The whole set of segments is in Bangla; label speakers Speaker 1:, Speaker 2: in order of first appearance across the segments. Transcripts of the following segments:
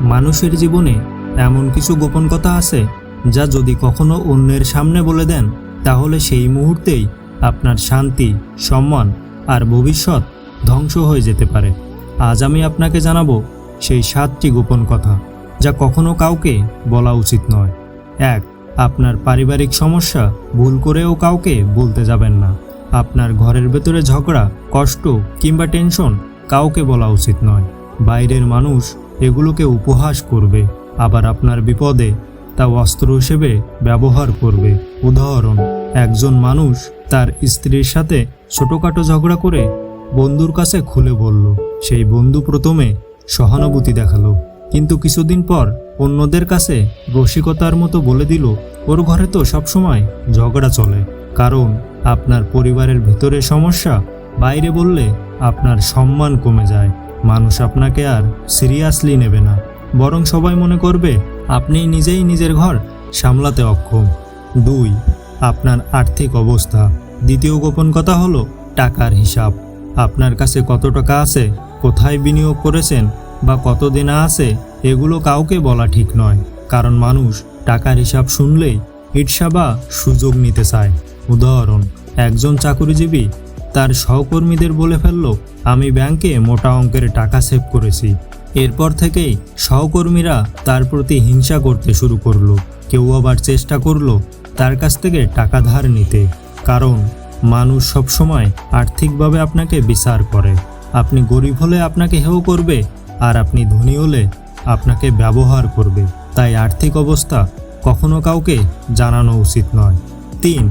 Speaker 1: মানুষের জীবনে এমন কিছু গোপন কথা আছে যা যদি কখনো অন্যের সামনে বলে দেন, তাহলে সেই মুহূর্তেই আপনার শান্তি, সম্মান আর ভবিষ্যৎ ধ্বংস হয়ে যেতে পারে। আজ আমি আপনাকে জানাব সেই সাতটি গোপন কথা, যা কখনো কাউকে বলা উচিত নয়। এক, আপনার পারিবারিক সমস্যা ভুল করেও কাউকে বলতে যাবেন না। আপনার ঘরের ভেতরে ঝগড়া, কষ্ট কিংবা টেনশন কাউকে বলা উচিত নয়। বাইরের মানুষ এগুলোকে উপহাস করবে, আবার আপনার বিপদে তা অস্ত্র হিসেবে ব্যবহার করবে। উদাহরণ, একজন মানুষ তার স্ত্রীর সাথে ছোটোখাটো ঝগড়া করে বন্ধুর কাছে খুলে বলল, সেই বন্ধু প্রথমে সহানুভূতি দেখাল, কিন্তু কিছুদিন পর অন্যদের কাছে রসিকতার মতো বলে দিল, ওর ঘরে তো সবসময় ঝগড়া চলে। কারণ আপনার পরিবারের ভিতরে সমস্যা, বাইরে বললে আপনার সম্মান কমে যায়। মানুষ আপনাকে আর সিরিয়াসলি নেবে না। বরং সবাই মনে করবে আপনি নিজেই নিজের ঘর সামলাতে অক্ষম। দুই, আপনার আর্থিক অবস্থা। দ্বিতীয় গোপন কথা হলো টাকার হিসাব। আপনার কাছে কত টাকা আছে, কোথায় বিনিয়োগ করেছেন বা কত দিনা আছে, এগুলো কাউকে বলা ঠিক নয়। কারণ মানুষ টাকার হিসাব শুনলেই ঈর্ষা বা সুযোগ নিতে চায়। উদাহরণ, একজন চাকুরিজীবী তার সহকর্মীদের বলে ফেলল, আমি ব্যাংকে মোটা অঙ্কের টাকা সেভ করেছি। এরপর থেকেই সহকর্মীরা তার প্রতি হিংসা করতে শুরু করল। কেউ আবার চেষ্টা করল তার কাছ থেকে টাকা ধার নিতে, কারণ মানুষ সবসময় আর্থিকভাবে আপনাকে বিচার করে। আপনি গরিব হলে আপনাকে হেও করবে, আর আপনি ধনী হলে আপনাকে ব্যবহার করবে। তাই আর্থিক অবস্থা কখনো কাউকে জানানো উচিত নয়। তিন,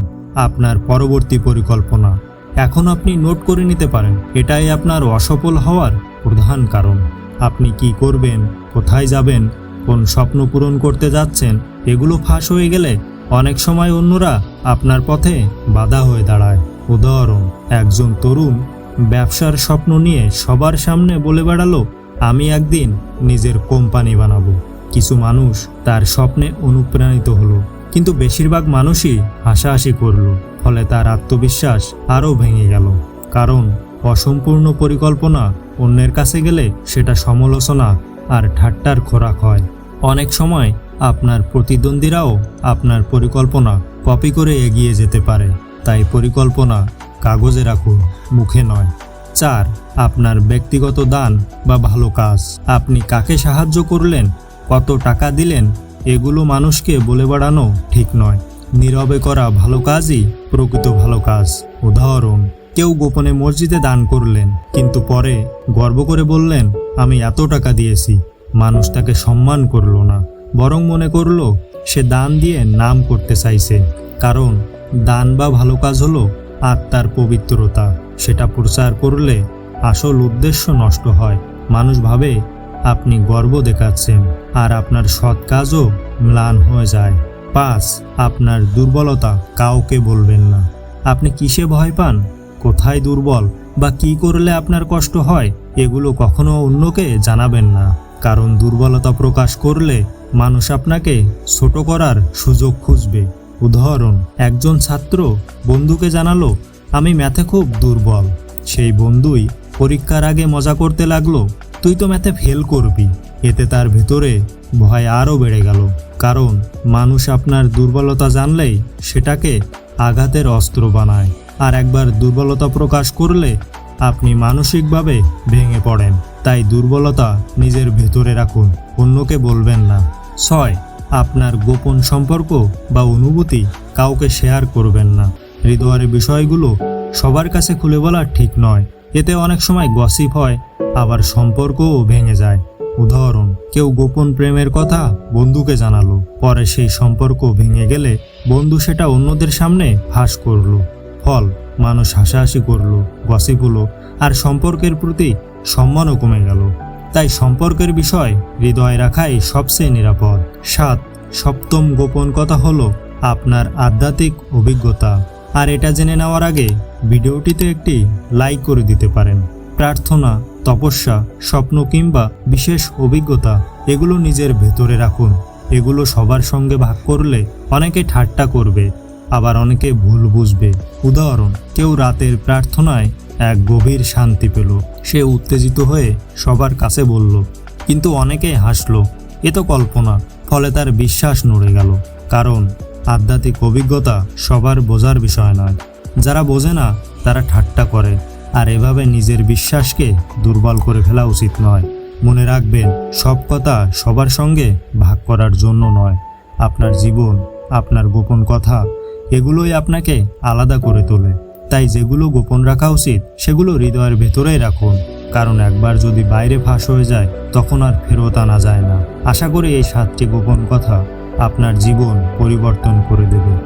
Speaker 1: আপনার পরবর্তী পরিকল্পনা। এখন আপনি নোট করে নিতে পারেন, এটাই আপনার অসফল হওয়ার প্রধান কারণ। আপনি কি করবেন, কোথায় যাবেন, কোন স্বপ্ন পূরণ করতে যাচ্ছেন, এগুলো ফাঁস হয়ে গেলে অনেক সময় অন্যরা আপনার পথে বাধা হয়ে দাঁড়ায়। উদাহরণ, একজন তরুণ ব্যবসার স্বপ্ন নিয়ে সবার সামনে বলে বেড়ালো, আমি একদিন নিজের কোম্পানি বানাবো। কিছু মানুষ তার স্বপ্নে অনুপ্রাণিত হলো। কিন্তু বেশিরভাগ মানুষই হাসাহাসি করল, ফলে তার আত্মবিশ্বাস আরও ভেঙে গেল। কারণ অসম্পূর্ণ পরিকল্পনা অন্যের কাছে গেলে সেটা সমালোচনা আর ঠাট্টার খোরাক হয়। অনেক সময় আপনার প্রতিদ্বন্দ্বীরাও আপনার পরিকল্পনা কপি করে এগিয়ে যেতে পারে। তাই পরিকল্পনা কাগজে রাখুন, মুখে নয়। চার, আপনার ব্যক্তিগত দান বা ভালো কাজ। আপনি কাকে সাহায্য করলেন, কত টাকা দিলেন এগুলো মানুষকে বলে বেড়ানো ঠিক নয়। নীরবে করা ভালো কাজই প্রকৃত ভালো কাজ। উদাহরণ, কেউ গোপনে মসজিদে দান করলেন, কিন্তু পরে গর্ব করে বললেন, আমি এত টাকা দিয়েছি। মানুষ তাকে সম্মান করল না। বরং মনে করল, সে দান দিয়ে নাম করতে চাইছে। কারণ দান বা ভালো কাজ হলো আত্মার পবিত্রতা। সেটা প্রচার করলে আসল উদ্দেশ্য নষ্ট হয়। মানুষ ভাবে আপনি গর্ব দেখাচ্ছেন আর আপনার সৎ কাজও ম্লান হয়ে যায়। পাঁচ, আপনার দুর্বলতা কাউকে বলবেন না। আপনি কিসে ভয় পান? কোথায় দুর্বল বা কি করলে আপনার কষ্ট হয়? এগুলো কখনো অন্যকে জানাবেন না। কারণ দুর্বলতা প্রকাশ করলে মানুষ আপনাকে ছোট করার সুযোগ খুঁজবে। উদাহরণ, একজন ছাত্র বন্ধুকে জানালো, আমি ম্যাথে খুব দুর্বল। সেই বন্ধুই পরীক্ষার আগে মজা করতে লাগল তুই তো ম্যাথে ফেল করবি। এতে তার ভেতরে ভয় আরও বেড়ে গেল। কারণ মানুষ আপনার দুর্বলতা জানলেই সেটাকে আঘাতের অস্ত্র বানায়। আর একবার দুর্বলতা প্রকাশ করলে আপনি মানসিকভাবে ভেঙে পড়েন। তাই দুর্বলতা নিজের ভেতরে রাখুন, অন্যকে বলবেন না। ছয়, আপনার গোপন সম্পর্ক বা অনুভূতি কাউকে শেয়ার করবেন না। হৃদয়ের বিষয়গুলো সবার কাছে খুলে বলা ঠিক নয়। এতে অনেক সময় গসিপ হয়, আবার সম্পর্কও ভেঙে যায়। উদাহরণ, কেউ গোপন প্রেমের কথা বন্ধুকে জানালো, পরে সেই সম্পর্ক ভেঙে গেলে বন্ধু সেটা অন্যদের সামনে ফাঁস করল। ফল, মানুষ হাসাহাসি করল গসিপ হলো, আর সম্পর্কের প্রতি সম্মানও কমে গেল। তাই সম্পর্কের বিষয় হৃদয় রাখাই সবচেয়ে নিরাপদ। সাত, সপ্তম গোপন কথা হলো, আপনার আধ্যাত্মিক অভিজ্ঞতা। আর এটা জেনে নেওয়ার আগে ভিডিওটিতে একটি লাইক করে দিতে পারেন। প্রার্থনা, তপস্যা, স্বপ্ন কিংবা বিশেষ অভিজ্ঞতা, এগুলো নিজের ভেতরে রাখুন। এগুলো সবার সঙ্গে ভাগ করলে অনেকে ঠাট্টা করবে, আবার অনেকে ভুল বুঝবে। উদাহরণ, কেউ রাতের প্রার্থনায় এক গভীর শান্তি পেল। সে উত্তেজিত হয়ে সবার কাছে বলল, কিন্তু অনেকেই হাসলো। এ তো কল্পনা। ফলে তার বিশ্বাস নড়ে গেল। কারণ আধ্যাত্মিক অভিজ্ঞতা সবার বোঝার বিষয় নয়। যারা বোঝে না, তারা ঠাট্টা করে। আর এভাবে নিজের বিশ্বাসকে দুর্বল করে ফেলা উচিত নয়। মনে রাখবেন, সব কথা সবার সঙ্গে ভাগ করার জন্য নয়। আপনার জীবন, আপনার গোপন কথা, এগুলোই আপনাকে আলাদা করে তোলে। তাই যেগুলো গোপন রাখা উচিত, সেগুলো হৃদয়ের ভেতরেই রাখুন। কারণ একবার যদি বাইরে ফাঁস হয়ে যায়, তখন আর ফেরত আনা যায় না। আশা করি এই সাতটি গোপন কথা আপনার জীবন পরিবর্তন করে দেবে।